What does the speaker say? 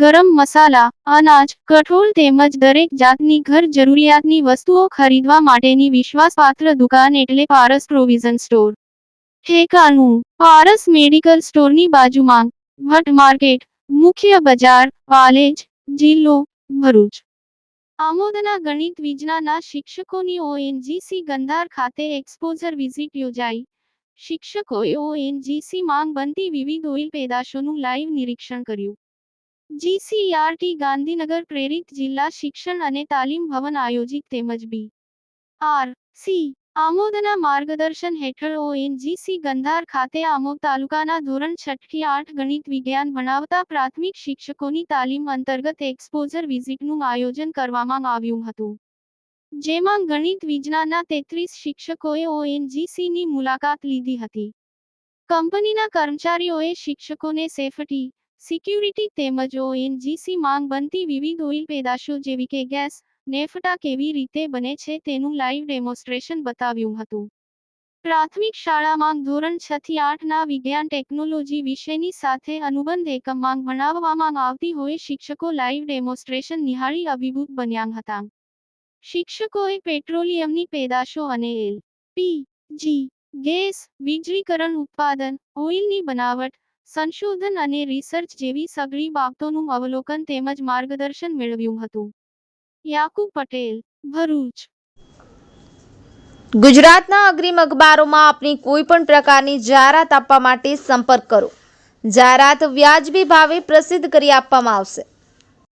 ગરમ મસાલા, અનાજ, કઠોળ તેમજ દરેક જાતની ઘર જરૂરિયાતની વસ્તુઓ ખરીદવા માટેની વિશ્વાસપાત્ર દુકાન એટલે પારસ પ્રોવિઝન સ્ટોર. ઠેકાનું પારસ મેડિકલ સ્ટોરની બાજુમાં, ભટ્ટ માર્કેટ, મુખ્ય બજાર, પાલેજ, જિલ્લો, ભરૂચ. આમોદના ગણિત વિજ્ઞાનના શિક્ષકોની ઓએનજીસી ગંધાર ખાતે એક્સપોઝર વિઝિટ યોજાઈ. શિક્ષકોએ ઓએનજીસી માંગ બનતી વિવિધ ઓઇલ પેદાશોનું લાઈવ નિરીક્ષણ કર્યું. જીસીઆરટી ગાંધીનગર પ્રેરિત જિલ્લા શિક્ષણ અને તાલીમ ભવન આયોજિત તેમજ બી. આર. સી. આમોદના માર્ગદર્શન હેઠળ ઓએનજીસી ગંધાર ખાતે આમોદ તાલુકાના ધોરણ છઠ્ઠી આઠ ગણિત વિજ્ઞાન ભણાવતા પ્રાથમિક શિક્ષકોની તાલીમ અંતર્ગત એક્સપોઝર વિઝિટનું આયોજન કરવામાં આવ્યું હતું. જેમાં ગણિત વિજ્ઞાનના તેત્રીસ શિક્ષકોએ ઓએનજીસીની મુલાકાત લીધી હતી. કંપનીના કર્મચારીઓએ શિક્ષકોને સેફટી સિક્યુરિટી તેમજ ઓએનજીસી માંગ બનતી વિવિધ ઓઇલ પેદાશો જેવી કે ગેસ, નેફટા કેવી રીતે બને છે તેનું લાઇવ ડેમોન્સ્ટ્રેશન બતાવ્યું હતું. પ્રાથમિક શાળામાં ધોરણ છ થી આઠના વિજ્ઞાન ટેકનોલોજી વિષયની સાથે અનુબંધ એકમમાં ભણાવવામાં આવતી હોય શિક્ષકો લાઈવ ડેમોન્સ્ટ્રેશન નિહાળી અભિભૂત બન્યા હતા. શિક્ષકોએ પેટ્રોલિયમની પેદાશો અને એલ પી જી ગેસ, વીજળીકરણ ઉત્પાદન, ઓઇલની બનાવટ સંશોધન અને રિસર્ચ જેવી સઘળી બાબતોનું અવલોકન તેમજ માર્ગદર્શન મેળવ્યું હતું. યાકુબ પટેલ, ભરૂચ. ગુજરાતના અગ્રીમ અખબારોમાં આપની કોઈ પણ પ્રકારની જાહેરાત આપવા માટે સંપર્ક કરો. જાહેરાત વ્યાજબી ભાવે પ્રસિદ્ધ કરી આપવામાં આવશે.